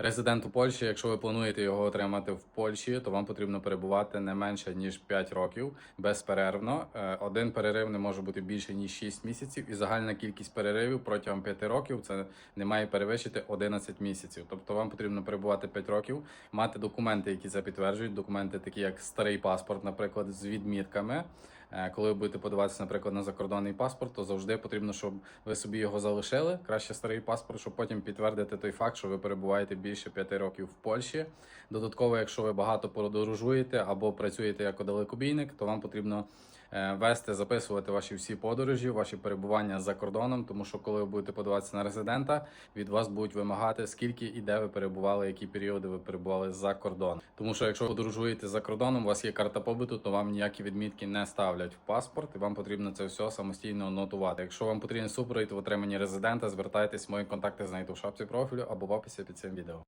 Резидент у Польщі, якщо ви плануєте його отримати в Польщі, то вам потрібно перебувати не менше ніж 5 років безперервно. Е, Один перерив не може бути більше ніж 6 місяців, і загальна кількість переривів протягом 5 років це не має перевищити 11 місяців. Тобто вам потрібно перебувати 5 років, мати документи, які це підтверджують. Документи, такі як старий паспорт, наприклад, з відмітками. Е, Коли ви будете подаватися, наприклад, на закордонний паспорт, то завжди потрібно, щоб ви собі його залишили. Краще старий паспорт, щоб потім підтвердити той факт, що ви перебуваєте більше п'яти років в Польщі. Додатково, якщо ви багато подорожуєте або працюєте як далекобійник, то вам потрібно вести, записувати ваші всі подорожі, ваші перебування за кордоном, тому що коли ви будете подаватися на резидента, від вас будуть вимагати, скільки і де ви перебували, які періоди ви перебували за кордоном. Тому що якщо подорожуєте за кордоном, у вас є карта побуту, то вам ніякі відмітки не ставлять в паспорт, і вам потрібно це все самостійно нотувати. Якщо вам потрібен супровід в отриманні резидента, звертайтесь, мої контакти знайдете в шапці профілю або в описі під цим відео.